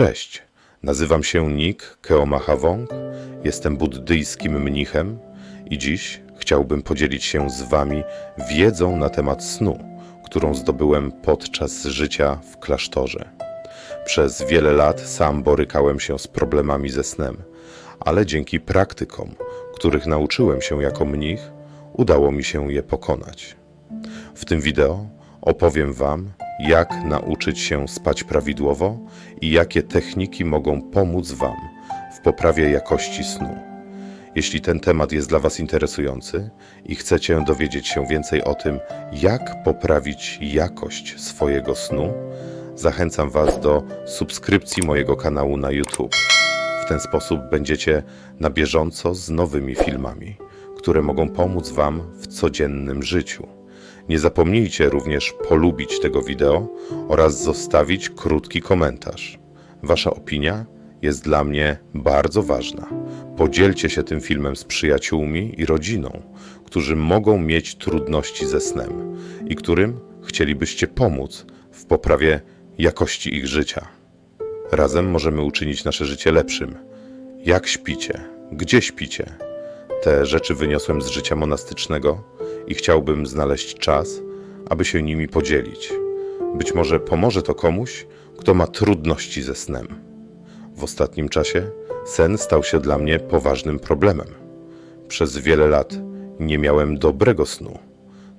Cześć, nazywam się Nick Keomachawong, jestem buddyjskim mnichem i dziś chciałbym podzielić się z Wami wiedzą na temat snu, którą zdobyłem podczas życia w klasztorze. Przez wiele lat sam borykałem się z problemami ze snem, ale dzięki praktykom, których nauczyłem się jako mnich, udało mi się je pokonać. W tym wideo opowiem Wam, jak nauczyć się spać prawidłowo i jakie techniki mogą pomóc Wam w poprawie jakości snu. Jeśli ten temat jest dla Was interesujący i chcecie dowiedzieć się więcej o tym, jak poprawić jakość swojego snu, zachęcam Was do subskrypcji mojego kanału na YouTube. W ten sposób będziecie na bieżąco z nowymi filmami, które mogą pomóc Wam w codziennym życiu. Nie zapomnijcie również polubić tego wideo oraz zostawić krótki komentarz. Wasza opinia jest dla mnie bardzo ważna. Podzielcie się tym filmem z przyjaciółmi i rodziną, którzy mogą mieć trudności ze snem i którym chcielibyście pomóc w poprawie jakości ich życia. Razem możemy uczynić nasze życie lepszym. Jak śpicie? Gdzie śpicie? Te rzeczy wyniosłem z życia monastycznego i chciałbym znaleźć czas, aby się nimi podzielić. Być może pomoże to komuś, kto ma trudności ze snem. W ostatnim czasie sen stał się dla mnie poważnym problemem. Przez wiele lat nie miałem dobrego snu,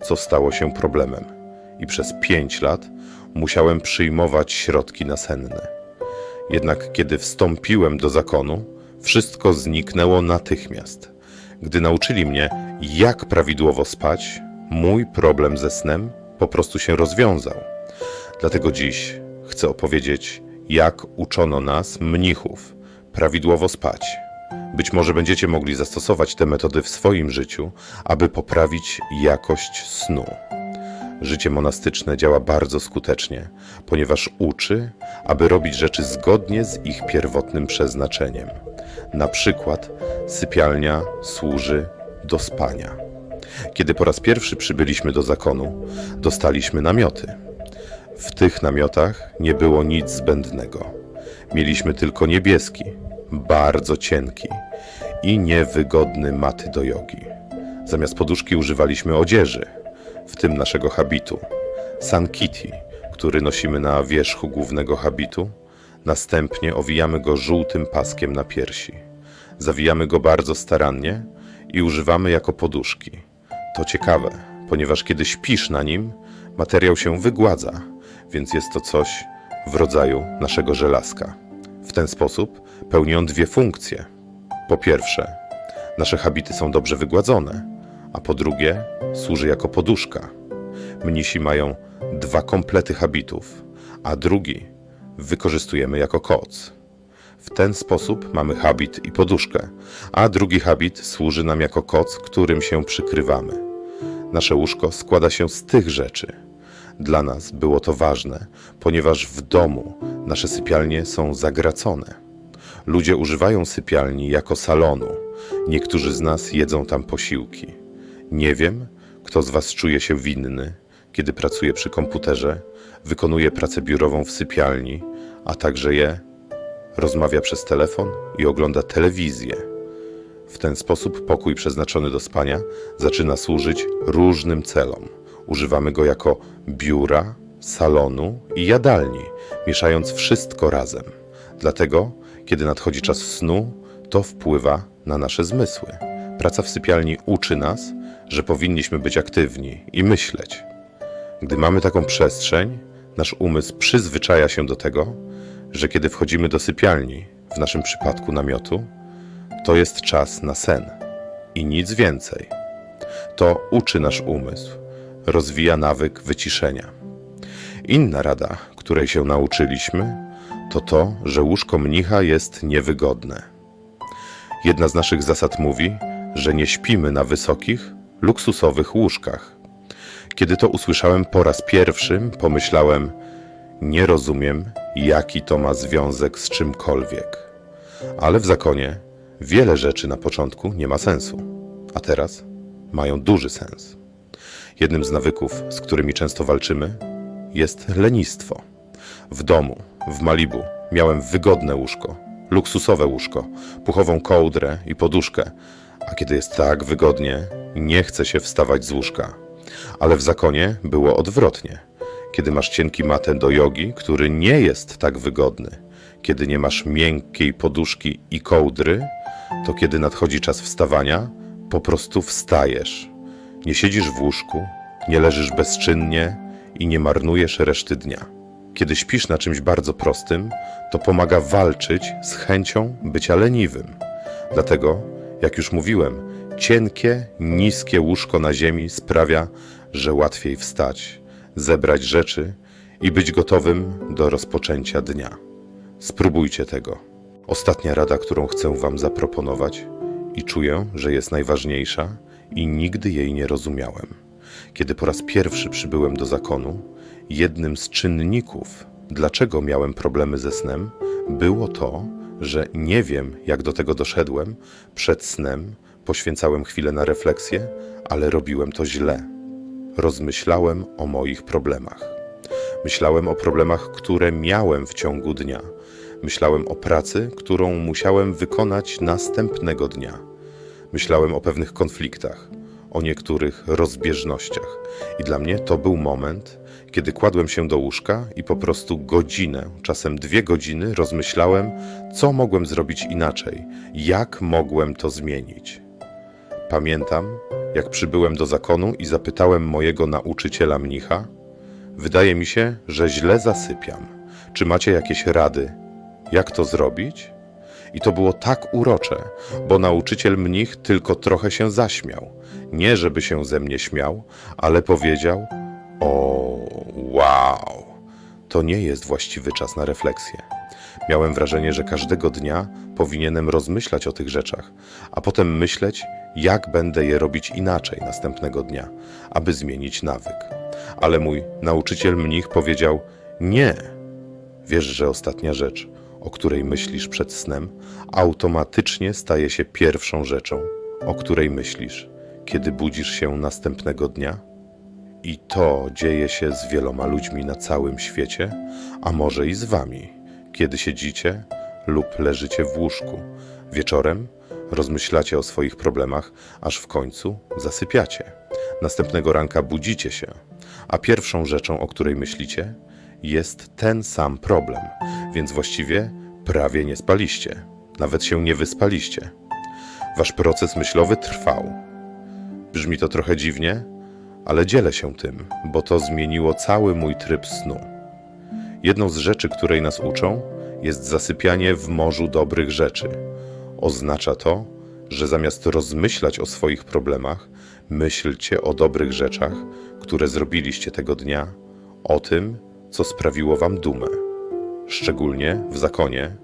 co stało się problemem, i przez pięć lat musiałem przyjmować środki nasenne. Jednak kiedy wstąpiłem do zakonu, wszystko zniknęło natychmiast. Gdy nauczyli mnie, jak prawidłowo spać, mój problem ze snem po prostu się rozwiązał. Dlatego dziś chcę opowiedzieć, jak uczono nas, mnichów, prawidłowo spać. Być może będziecie mogli zastosować te metody w swoim życiu, aby poprawić jakość snu. Życie monastyczne działa bardzo skutecznie, ponieważ uczy, aby robić rzeczy zgodnie z ich pierwotnym przeznaczeniem. Na przykład sypialnia służy do spania. Kiedy po raz pierwszy przybyliśmy do zakonu, dostaliśmy namioty. W tych namiotach nie było nic zbędnego. Mieliśmy tylko niebieski, bardzo cienki i niewygodny maty do jogi. Zamiast poduszki używaliśmy odzieży, w tym naszego habitu, sankiti, który nosimy na wierzchu głównego habitu. Następnie owijamy go żółtym paskiem na piersi. Zawijamy go bardzo starannie i używamy jako poduszki. To ciekawe, ponieważ kiedy śpisz na nim, materiał się wygładza, więc jest to coś w rodzaju naszego żelazka. W ten sposób pełni on dwie funkcje. Po pierwsze, nasze habity są dobrze wygładzone, a po drugie, służy jako poduszka. Mnisi mają dwa komplety habitów, a drugi wykorzystujemy jako koc. W ten sposób mamy habit i poduszkę, a drugi habit służy nam jako koc, którym się przykrywamy. Nasze łóżko składa się z tych rzeczy. Dla nas było to ważne, ponieważ w domu nasze sypialnie są zagracone. Ludzie używają sypialni jako salonu. Niektórzy z nas jedzą tam posiłki. Nie wiem, kto z Was czuje się winny, kiedy pracuje przy komputerze, wykonuje pracę biurową w sypialni, a także je, rozmawia przez telefon i ogląda telewizję. W ten sposób pokój przeznaczony do spania zaczyna służyć różnym celom. Używamy go jako biura, salonu i jadalni, mieszając wszystko razem. Dlatego, kiedy nadchodzi czas snu, to wpływa na nasze zmysły. Praca w sypialni uczy nas, że powinniśmy być aktywni i myśleć. Gdy mamy taką przestrzeń, nasz umysł przyzwyczaja się do tego, że kiedy wchodzimy do sypialni, w naszym przypadku namiotu, to jest czas na sen i nic więcej. To uczy nasz umysł, rozwija nawyk wyciszenia. Inna rada, której się nauczyliśmy, to to, że łóżko mnicha jest niewygodne. Jedna z naszych zasad mówi, że nie śpimy na wysokich, luksusowych łóżkach. Kiedy to usłyszałem po raz pierwszy, pomyślałem: Nie rozumiem, jaki to ma związek z czymkolwiek. Ale w zakonie wiele rzeczy na początku nie ma sensu, a teraz mają duży sens. Jednym z nawyków, z którymi często walczymy, jest lenistwo. W domu, w Malibu, miałem wygodne łóżko, luksusowe łóżko, puchową kołdrę i poduszkę, a kiedy jest tak wygodnie, nie chce się wstawać z łóżka. Ale w zakonie było odwrotnie. Kiedy masz cienki matę do jogi, który nie jest tak wygodny, kiedy nie masz miękkiej poduszki i kołdry, to kiedy nadchodzi czas wstawania, po prostu wstajesz. Nie siedzisz w łóżku, nie leżysz bezczynnie i nie marnujesz reszty dnia. Kiedy śpisz na czymś bardzo prostym, to pomaga walczyć z chęcią bycia leniwym. Dlatego, jak już mówiłem, cienkie, niskie łóżko na ziemi sprawia, że łatwiej wstać, zebrać rzeczy i być gotowym do rozpoczęcia dnia. Spróbujcie tego. Ostatnia rada, którą chcę Wam zaproponować i czuję, że jest najważniejsza i nigdy jej nie rozumiałem. Kiedy po raz pierwszy przybyłem do zakonu, jednym z czynników, dlaczego miałem problemy ze snem, było to, że nie wiem, jak do tego doszedłem. Przed snem poświęcałem chwilę na refleksję, ale robiłem to źle. Rozmyślałem o moich problemach. Myślałem o problemach, które miałem w ciągu dnia. Myślałem o pracy, którą musiałem wykonać następnego dnia. Myślałem o pewnych konfliktach, o niektórych rozbieżnościach. I dla mnie to był moment, kiedy kładłem się do łóżka i po prostu godzinę, czasem dwie godziny rozmyślałem, co mogłem zrobić inaczej, jak mogłem to zmienić. Pamiętam, jak przybyłem do zakonu i zapytałem mojego nauczyciela mnicha: Wydaje mi się, że źle zasypiam. Czy macie jakieś rady, jak to zrobić? I to było tak urocze, bo nauczyciel mnich tylko trochę się zaśmiał. Nie żeby się ze mnie śmiał, ale powiedział: O, wow, to nie jest właściwy czas na refleksję. Miałem wrażenie, że każdego dnia powinienem rozmyślać o tych rzeczach, a potem myśleć, jak będę je robić inaczej następnego dnia, aby zmienić nawyk. Ale mój nauczyciel mnich powiedział: Nie. Wiesz, że ostatnia rzecz, o której myślisz przed snem, automatycznie staje się pierwszą rzeczą, o której myślisz, kiedy budzisz się następnego dnia? I to dzieje się z wieloma ludźmi na całym świecie, a może i z wami, kiedy siedzicie lub leżycie w łóżku. Wieczorem rozmyślacie o swoich problemach, aż w końcu zasypiacie. Następnego ranka budzicie się, a pierwszą rzeczą, o której myślicie, jest ten sam problem, więc właściwie prawie nie spaliście, nawet się nie wyspaliście. Wasz proces myślowy trwał. Brzmi to trochę dziwnie, ale dzielę się tym, bo to zmieniło cały mój tryb snu. Jedną z rzeczy, której nas uczą, jest zasypianie w morzu dobrych rzeczy. Oznacza to, że zamiast rozmyślać o swoich problemach, myślcie o dobrych rzeczach, które zrobiliście tego dnia, o tym, co sprawiło wam dumę. Szczególnie w zakonie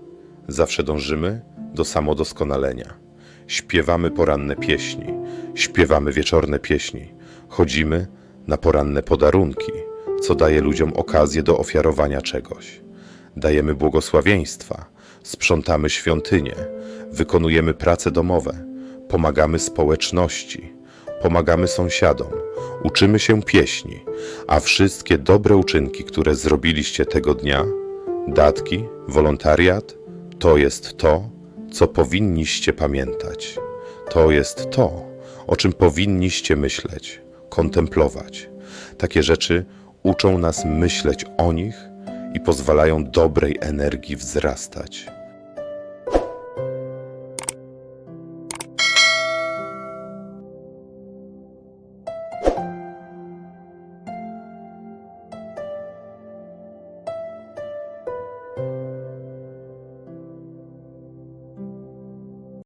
zawsze dążymy do samodoskonalenia. Śpiewamy poranne pieśni, śpiewamy wieczorne pieśni, chodzimy na poranne podarunki, co daje ludziom okazję do ofiarowania czegoś. Dajemy błogosławieństwa, sprzątamy świątynię, wykonujemy prace domowe, pomagamy społeczności, pomagamy sąsiadom, uczymy się pieśni, a wszystkie dobre uczynki, które zrobiliście tego dnia, datki, wolontariat, to jest to, co powinniście pamiętać. To jest to, o czym powinniście myśleć, kontemplować. Takie rzeczy uczą nas myśleć o nich i pozwalają dobrej energii wzrastać.